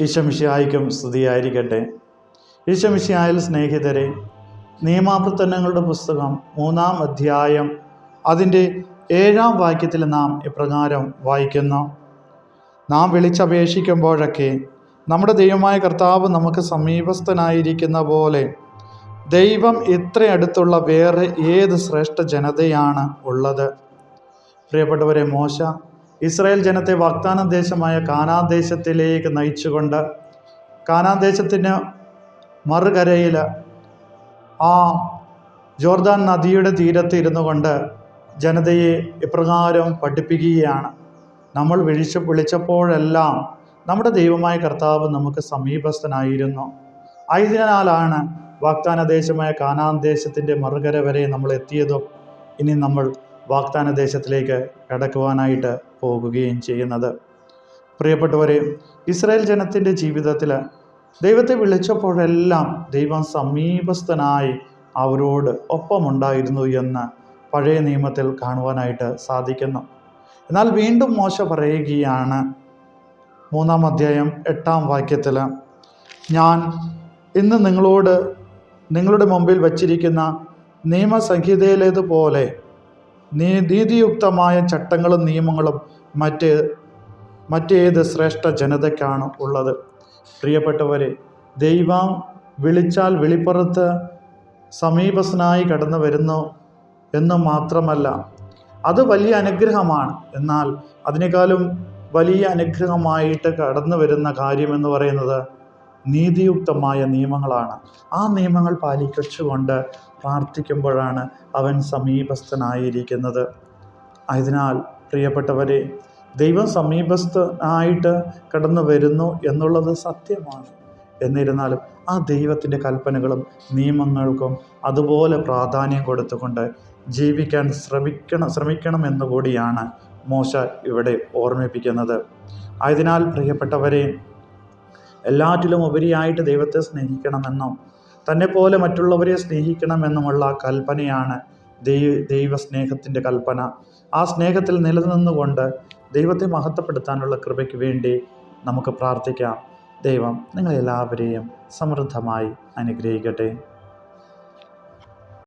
ഈശമിഷിയായിക്കും സ്തുതിയായിരിക്കട്ടെ. ഈശമിഷിയായ സ്നേഹിതരെ നിയമാവർത്തനങ്ങളുടെ പുസ്തകം മൂന്നാം അധ്യായം അതിന്റെ ഏഴാം വാക്യത്തിൽ നാം ഇപ്രകാരം വായിക്കുന്നു. നാം വിളിച്ചപേക്ഷിക്കുമ്പോഴൊക്കെ നമ്മുടെ ദൈവമായ കർത്താവ് നമുക്ക് സമീപസ്ഥനായിരിക്കുന്ന പോലെ ദൈവം ഇത്ര അടുത്തുള്ള വേറെ ഏത് ശ്രേഷ്ഠ ജനതയാണ് ഉള്ളത്? പ്രിയപ്പെട്ടവരെ മോശ ഇസ്രായേൽ ജനത്തെ വാഗ്ദാന ദേശമായ കാനാൻ ദേശത്തിലേക്ക് നയിച്ചുകൊണ്ട് കാനാൻ ദേശത്തിന് മറുകരയിൽ ആ ജോർദാൻ നദിയുടെ തീരത്ത് ഇരുന്നു കൊണ്ട് ജനതയെ ഇപ്രകാരം പഠിപ്പിക്കുകയാണ്. നമ്മൾ വിളിച്ച് വിളിച്ചപ്പോഴെല്ലാം നമ്മുടെ ദൈവമായ കർത്താവ് നമുക്ക് സമീപസ്ഥനായിരുന്നു. ആയതിനാലാണ് വാഗ്ദാന ദേശമായ കാനാൻ ദേശത്തിന്റെ മറുകര വരെ നമ്മൾ എത്തിയതും. ഇനി നമ്മൾ വാഗ്ദാന ദേശത്തിലേക്ക് കടക്കുവാനായിട്ട് പോകുകയും ചെയ്യുന്നത്. പ്രിയപ്പെട്ടവരെ ഇസ്രായേൽ ജനത്തിന്റെ ജീവിതത്തിൽ ദൈവത്തെ വിളിച്ചപ്പോഴെല്ലാം ദൈവം സമീപസ്ഥനായി അവരോട് ഒപ്പമുണ്ടായിരുന്നു എന്ന് പഴയ നിയമത്തിൽ കാണുവാനായിട്ട് സാധിക്കുന്നു. എന്നാൽ വീണ്ടും മോശ പറയുകയാണ്. മൂന്നാം അധ്യായം എട്ടാം വാക്യത്തിൽ ഞാൻ ഇന്ന് നിങ്ങളോട് നിങ്ങളുടെ മുമ്പിൽ വച്ചിരിക്കുന്ന നിയമസംഹിതയിലേതുപോലെ നീതിയുക്തമായ ചട്ടങ്ങളും നിയമങ്ങളും മറ്റ് മറ്റേത് ശ്രേഷ്ഠ ജനതയ്ക്കാണ് ഉള്ളത്. പ്രിയപ്പെട്ടവരെ ദൈവം വിളിച്ചാൽ വെളിപ്പുറത്ത് സമീപസ്ഥനായി കടന്നു വരുന്നു എന്ന് മാത്രമല്ല അത് വലിയ അനുഗ്രഹമാണ്. എന്നാൽ അതിനേക്കാളും വലിയ അനുഗ്രഹമായിട്ട് കടന്നു വരുന്ന കാര്യമെന്ന് പറയുന്നത് നീതിയുക്തമായ നിയമങ്ങളാണ്. ആ നിയമങ്ങൾ പാലിച്ചുകൊണ്ട് പ്രാർത്ഥിക്കുമ്പോഴാണ് അവൻ സമീപസ്ഥനായിരിക്കുന്നത്. ആയതിനാൽ പ്രിയപ്പെട്ടവരെ ദൈവം സമീപസ്ഥനായിട്ട് കടന്നു വരുന്നു എന്നുള്ളത് സത്യമാണ്. എന്നിരുന്നാലും ആ ദൈവത്തിന്റെ കൽപ്പനകളും നിയമങ്ങൾക്കും അതുപോലെ പ്രാധാന്യം കൊടുത്തുകൊണ്ട് ജീവിക്കാൻ ശ്രമിക്കണം ശ്രമിക്കണം എന്നുകൂടിയാണ് മോശ ഇവിടെ ഓർമ്മിപ്പിക്കുന്നത്. ആയതിനാൽ പ്രിയപ്പെട്ടവരെ എല്ലാറ്റിലും ഉപരിയായിട്ട് ദൈവത്തെ സ്നേഹിക്കണമെന്നും തന്നെ പോലെ മറ്റുള്ളവരെ സ്നേഹിക്കണമെന്നുമുള്ള കൽപ്പനയാണ് ദൈവ ദൈവസ്നേഹത്തിന്റെ കൽപ്പന. ആ സ്നേഹത്തിൽ നിലനിന്നുകൊണ്ട് ദൈവത്തെ മഹത്വപ്പെടുത്താനുള്ള കൃപയ്ക്ക് വേണ്ടി നമുക്ക് പ്രാർത്ഥിക്കാം. ദൈവം നിങ്ങളെല്ലാവരെയും സമൃദ്ധമായി അനുഗ്രഹിക്കട്ടെ.